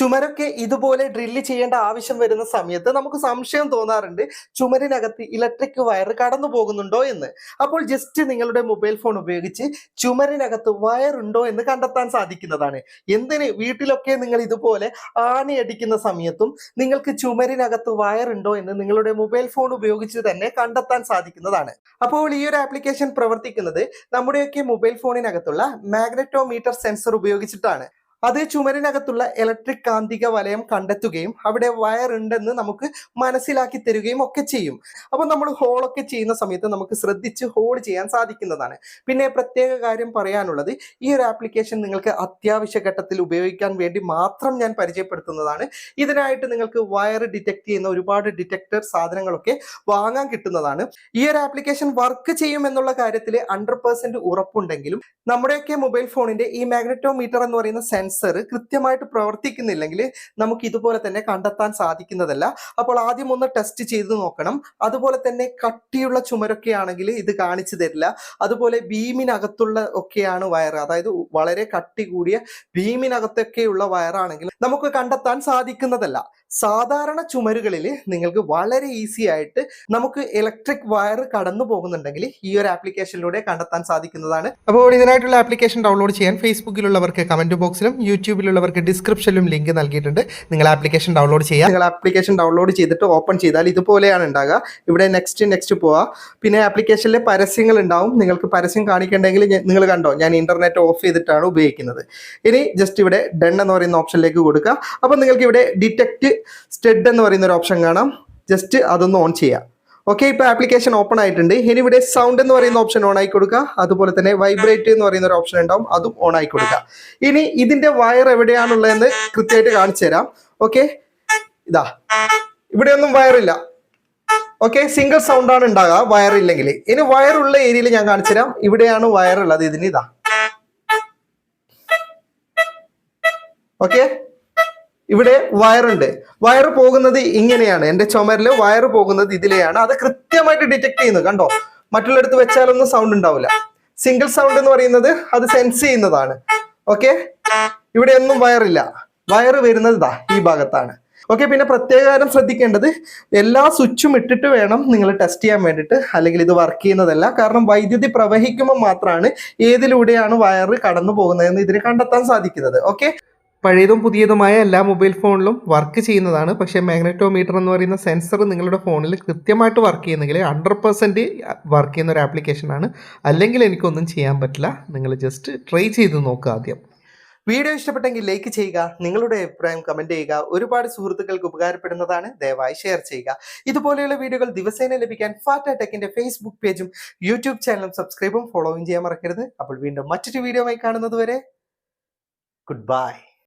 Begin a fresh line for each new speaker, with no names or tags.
ചുമരൊക്കെ ഇതുപോലെ ഡ്രില്ല് ചെയ്യേണ്ട ആവശ്യം വരുന്ന സമയത്ത് നമുക്ക് സംശയം തോന്നാറുണ്ട് ചുമരിനകത്ത് ഇലക്ട്രിക് വയർ കടന്നു പോകുന്നുണ്ടോ എന്ന്. അപ്പോൾ ജസ്റ്റ് നിങ്ങളുടെ മൊബൈൽ ഫോൺ ഉപയോഗിച്ച് ചുമരിനകത്ത് വയർ ഉണ്ടോ എന്ന് കണ്ടെത്താൻ സാധിക്കുന്നതാണ്. എന്തിന്? വീട്ടിലൊക്കെ നിങ്ങൾ ഇതുപോലെ ആണി അടിക്കുന്ന സമയത്തും നിങ്ങൾക്ക് ചുമരിനകത്ത് വയർ ഉണ്ടോ എന്ന് നിങ്ങളുടെ മൊബൈൽ ഫോൺ ഉപയോഗിച്ച് തന്നെ കണ്ടെത്താൻ സാധിക്കുന്നതാണ്. അപ്പോൾ ഈ ഒരു ആപ്ലിക്കേഷൻ പ്രവർത്തിക്കുന്നത് നമ്മുടെയൊക്കെ മൊബൈൽ ഫോണിനകത്തുള്ള മാഗ്നറ്റോമീറ്റർ സെൻസർ ഉപയോഗിച്ചിട്ടാണ്. അത് ചുമരിനകത്തുള്ള ഇലക്ട്രിക് കാന്തിക വലയം കണ്ടെത്തുകയും അവിടെ വയർ ഉണ്ടെന്ന് നമുക്ക് മനസ്സിലാക്കി തരികയും ഒക്കെ ചെയ്യും. അപ്പോൾ നമ്മൾ ഹോളൊക്കെ ചെയ്യുന്ന സമയത്ത് നമുക്ക് ശ്രദ്ധിച്ച് ഹോൾ ചെയ്യാൻ സാധിക്കുന്നതാണ്. പിന്നെ പ്രത്യേക കാര്യം പറയാനുള്ളത് ഈ ഒരു ആപ്ലിക്കേഷൻ നിങ്ങൾക്ക് അത്യാവശ്യ ഘട്ടത്തിൽ ഉപയോഗിക്കാൻ വേണ്ടി മാത്രം ഞാൻ പരിചയപ്പെടുത്തുന്നതാണ്. ഇതിനായിട്ട് നിങ്ങൾക്ക് വയർ ഡിറ്റക്ട് ചെയ്യുന്ന ഒരുപാട് ഡിറ്റക്ടർ സാധനങ്ങളൊക്കെ വാങ്ങാൻ കിട്ടുന്നതാണ്. ഈ ഒരു ആപ്ലിക്കേഷൻ വർക്ക് ചെയ്യും എന്നുള്ള കാര്യത്തിൽ ഹൺഡ്രഡ് ഉറപ്പുണ്ടെങ്കിലും നമ്മുടെയൊക്കെ മൊബൈൽ ഫോണിന്റെ ഈ മാഗ്നറ്റോമീറ്റർ എന്ന് പറയുന്ന സെൻസർ കൃത്യമായിട്ട് പ്രവർത്തിക്കുന്നില്ലെങ്കിൽ നമുക്ക് ഇതുപോലെ തന്നെ കണ്ടെത്താൻ സാധിക്കുന്നതല്ല. അപ്പോൾ ആദ്യം ഒന്ന് ടെസ്റ്റ് ചെയ്ത് നോക്കണം. അതുപോലെ തന്നെ കട്ടിയുള്ള ചുമരൊക്കെ ആണെങ്കിൽ ഇത് കാണിച്ചു തരില്ല. അതുപോലെ ബീമിനകത്തുള്ള ഒക്കെയാണ് വയർ അതായത് വളരെ കട്ടി കൂടിയ ബീമിനകത്തൊക്കെയുള്ള വയറാണെങ്കിൽ നമുക്ക് കണ്ടെത്താൻ സാധിക്കുന്നതല്ല. സാധാരണ ചുമരുകളിൽ നിങ്ങൾക്ക് വളരെ ഈസി ആയിട്ട് നമുക്ക് ഇലക്ട്രിക് വയർ കടന്നു പോകുന്നുണ്ടെങ്കിൽ ഈ ഒരു ആപ്ലിക്കേഷനിലൂടെ കണ്ടെത്താൻ സാധിക്കുന്നതാണ്. അപ്പോൾ ഇതിനായിട്ടുള്ള ആപ്ലിക്കേഷൻ ഡൗൺലോഡ് ചെയ്യാൻ ഫേസ്ബുക്കിലുള്ളവർക്ക് കമന്റ് ബോക്സിലും യൂട്യൂബിലുള്ളവർക്ക് ഡിസ്ക്രിപ്ഷനിലും ലിങ്ക് നൽകിയിട്ടുണ്ട്. നിങ്ങൾ ആപ്ലിക്കേഷൻ ഡൗൺലോഡ് ചെയ്യുക നിങ്ങൾ ആപ്ലിക്കേഷൻ ഡൗൺലോഡ് ചെയ്തിട്ട് ഓപ്പൺ ചെയ്താൽ ഇതുപോലെയാണ് ഉണ്ടാകുക ഇവിടെ നെക്സ്റ്റ് നെക്സ്റ്റ് പോവുക പിന്നെ ആപ്ലിക്കേഷനിലെ പരസ്യങ്ങൾ ഉണ്ടാവും. നിങ്ങൾക്ക് പരസ്യം കാണിക്കേണ്ടെങ്കിൽ നിങ്ങൾ കണ്ടോ ഞാൻ ഇന്റർനെറ്റ് ഓഫ് ചെയ്തിട്ടാണ് ഉപയോഗിക്കുന്നത്. ഇനി ജസ്റ്റ് ഇവിടെ ഡൺ എന്ന് പറയുന്ന ഓപ്ഷനിലേക്ക് കൊടുക്കുക. അപ്പോൾ നിങ്ങൾക്ക് ഇവിടെ ഡിറ്റക്ട് സ്റ്റെഡ് എന്ന് പറയുന്ന ഒരു ഓപ്ഷൻ കാണാം. ജസ്റ്റ് അതൊന്ന് ഓൺ ചെയ്യാം. ഓക്കെ ഇപ്പൊ ആപ്ലിക്കേഷൻ ഓപ്പൺ ആയിട്ടുണ്ട്. ഇനി ഇവിടെ സൗണ്ട് എന്ന് പറയുന്ന ഓപ്ഷൻ ഓൺ ആയി കൊടുക്കുക. അതുപോലെ തന്നെ വൈബ്രേറ്റ് എന്ന് പറയുന്ന ഒരു ഓപ്ഷൻ ഉണ്ടാവും. അതും ഓൺ ആയി കൊടുക്കുക. ഇനി ഇതിന്റെ വയർ എവിടെയാണുള്ളതെന്ന് കൃത്യമായിട്ട് കാണിച്ചു തരാം. ഓക്കെ ഇതാ. ഇവിടെ ഒന്നും വയറില്ല ഓക്കെ സിംഗിൾ സൗണ്ട് ആണ് ഉണ്ടാകുക വയർ ഇല്ലെങ്കിൽ. ഇനി വയറുള്ള ഏരിയയിൽ ഞാൻ കാണിച്ചു തരാം. ഇവിടെയാണ് വയറുള്ളത് ഇതിന് ഇതാ. ഓക്കെ ഇവിടെ വയറുണ്ട്. വയർ പോകുന്നത് ഇങ്ങനെയാണ്. എന്റെ ചുമരിൽ വയർ പോകുന്നത് ഇതിലെയാണ്. അത് കൃത്യമായിട്ട് ഡിറ്റക്ട് ചെയ്യുന്നു. കണ്ടോ? മറ്റുള്ളിടത്ത് വെച്ചാലൊന്നും സൗണ്ട് ഉണ്ടാവില്ല. സിംഗിൾ സൗണ്ട് എന്ന് പറയുന്നത് അത് സെൻസ് ചെയ്യുന്നതാണ്. ഓക്കെ ഇവിടെ ഒന്നും വയറില്ല. വയർ വരുന്നത് ഇതാ ഈ ഭാഗത്താണ്. ഓക്കെ പിന്നെ പ്രത്യേക കാര്യം ശ്രദ്ധിക്കേണ്ടത് എല്ലാ സ്വിച്ചും ഇട്ടിട്ട് വേണം നിങ്ങൾ ടെസ്റ്റ് ചെയ്യാൻ വേണ്ടിയിട്ട്. അല്ലെങ്കിൽ ഇത് വർക്ക് ചെയ്യുന്നതല്ല. കാരണം വൈദ്യുതി പ്രവഹിക്കുമ്പോൾ മാത്രമാണ് ഏതിലൂടെയാണ് വയർ കടന്നു പോകുന്നതെന്ന് ഇതിന് കണ്ടെത്താൻ സാധിക്കുന്നത്. ഓക്കെ പഴയതും പുതിയതുമായ എല്ലാ മൊബൈൽ ഫോണിലും വർക്ക് ചെയ്യുന്നതാണ്. പക്ഷേ മാഗ്നറ്റോമീറ്റർ എന്ന് പറയുന്ന സെൻസർ നിങ്ങളുടെ ഫോണിൽ കൃത്യമായിട്ട് വർക്ക് ചെയ്യുന്നെങ്കിൽ ഹൺഡ്രഡ് പെർസെന്റ് വർക്ക് ചെയ്യുന്ന ഒരു ആപ്ലിക്കേഷനാണ് അല്ലെങ്കിൽ എനിക്കൊന്നും ചെയ്യാൻ പറ്റില്ല. നിങ്ങൾ ജസ്റ്റ് ട്രൈ ചെയ്ത് നോക്കുക ആദ്യം. വീഡിയോ ഇഷ്ടപ്പെട്ടെങ്കിൽ ലൈക്ക് ചെയ്യുക. നിങ്ങളുടെ അഭിപ്രായം കമന്റ് ചെയ്യുക. ഒരുപാട് സുഹൃത്തുക്കൾക്ക് ഉപകാരപ്പെടുന്നതാണ്. ദയവായി ഷെയർ ചെയ്യുക. ഇതുപോലെയുള്ള വീഡിയോകൾ ദിവസേന ലഭിക്കാൻ ഫാറ്റ ടെക്കിന്റെ ഫേസ്ബുക്ക് പേജും യൂട്യൂബ് ചാനലും സബ്സ്ക്രൈബും ഫോളോയും ചെയ്യാൻ മറക്കരുത്. അപ്പോൾ വീണ്ടും മറ്റൊരു വീഡിയോ കാണുന്നത് വരെ ഗുഡ് ബൈ